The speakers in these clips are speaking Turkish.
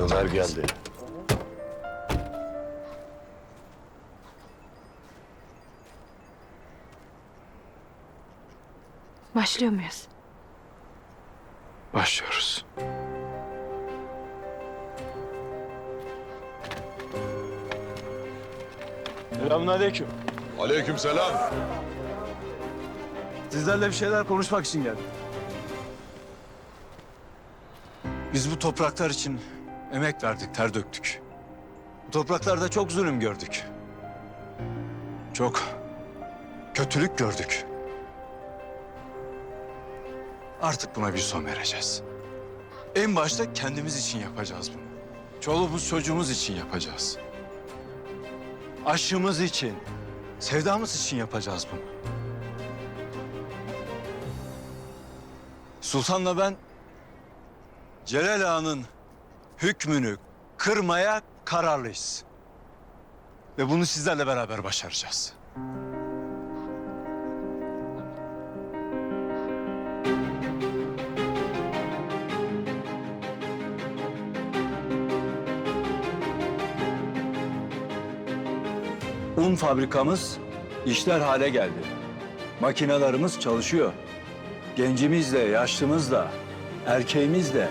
Ömer geldi. Başlıyor muyuz? Başlıyoruz. Selamünaleyküm. Aleykümselam. Sizlerle bir şeyler konuşmak için geldim. Biz bu topraklar için emek verdik, ter döktük. Bu topraklarda çok zulüm gördük. Çok kötülük gördük. Artık buna bir son vereceğiz. En başta kendimiz için yapacağız bunu. Çoluğumuz çocuğumuz için yapacağız. Aşkımız için, sevdamız için yapacağız bunu. Sultan'la ben Celal Ağa'nın hükmünü kırmaya kararlıyız. Ve bunu sizlerle beraber başaracağız. Un fabrikamız işler hale geldi. Makinelerimiz çalışıyor. Gencimizle, yaşlımızla, erkeğimizle,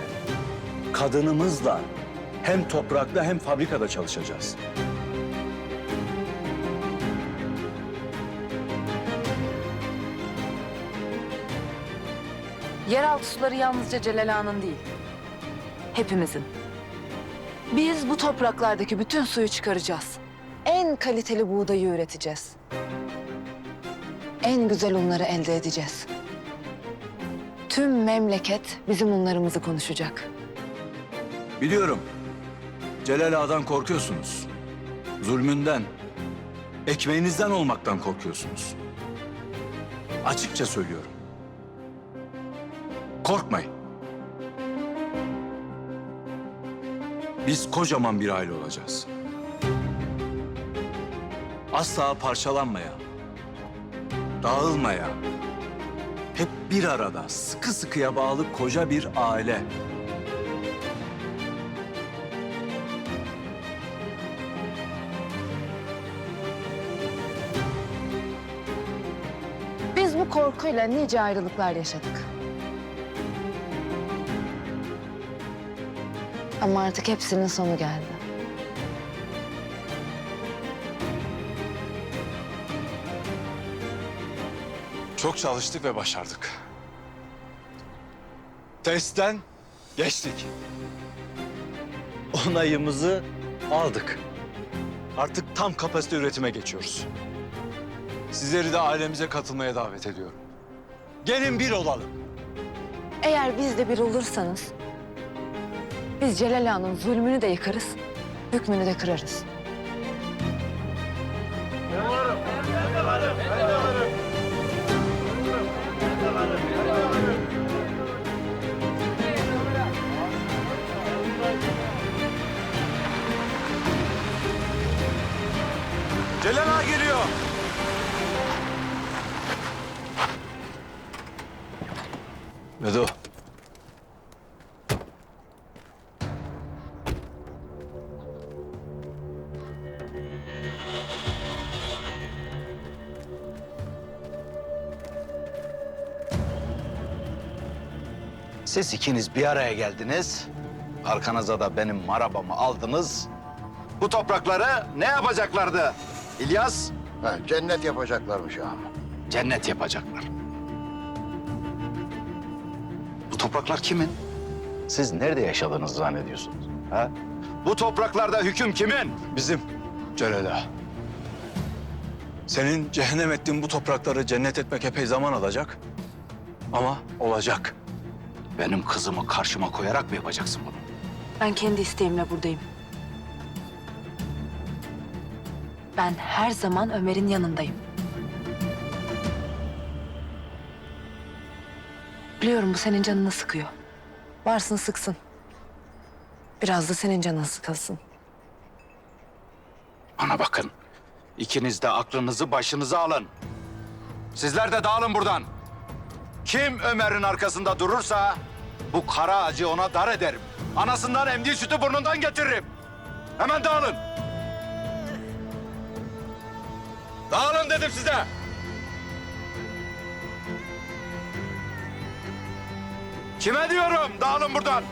kadınımızla hem toprakta hem fabrikada çalışacağız. Yeraltı suları yalnızca Celal Ağa'nın değil. Hepimizin. Biz bu topraklardaki bütün suyu çıkaracağız. En kaliteli buğdayı üreteceğiz. En güzel unları elde edeceğiz. Tüm memleket bizim unlarımızı konuşacak. Biliyorum. Celal Ağa'dan korkuyorsunuz. Zulmünden, ekmeğinizden olmaktan korkuyorsunuz. Açıkça söylüyorum. Korkmayın. Biz kocaman bir aile olacağız. Asla parçalanmaya, dağılmaya, hep bir arada sıkı sıkıya bağlı koca bir aile. Bu korkuyla nice ayrılıklar yaşadık. Ama artık hepsinin sonu geldi. Çok çalıştık ve başardık. Testten geçtik. Onayımızı aldık. Artık tam kapasite üretime geçiyoruz. Sizleri de ailemize katılmaya davet ediyorum. Gelin bir olalım. Eğer biz de bir olursanız... ...biz Celal Ağa'nın zulmünü de yıkarız, hükmünü de kırarız. Celal Ağa Vedo. Siz ikiniz bir araya geldiniz. Arkanıza da benim marabamı aldınız. Bu toprakları ne yapacaklardı? İlyas, Ha, cennet yapacaklarmış ağam. cennet yapacaklar. Topraklar kimin? Siz nerede yaşadığınızı zannediyorsunuz? Ha? Bu topraklarda hüküm kimin? Bizim Celal Ağa. Senin cehennem ettiğin bu toprakları cennet etmek epey zaman alacak. Ama olacak. Benim kızımı karşıma koyarak mı yapacaksın bunu? Ben kendi isteğimle buradayım. Ben her zaman Ömer'in yanındayım. Biliyorum bu senin canını sıkıyor. Varsın sıksın. Biraz da senin canın sıkılsın. Bana bakın. İkiniz de aklınızı başınıza alın. Sizler de dağılın buradan. Kim Ömer'in arkasında durursa Bu kara acı ona dar ederim. Anasından emdiği sütü burnundan getiririm. Hemen dağılın. Dağılın dedim size. Kime diyorum? Dağılın buradan.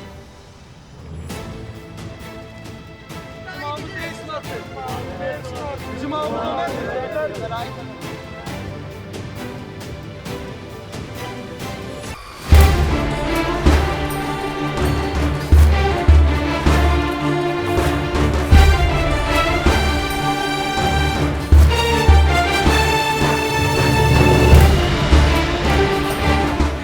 Bizim ağabeyimiz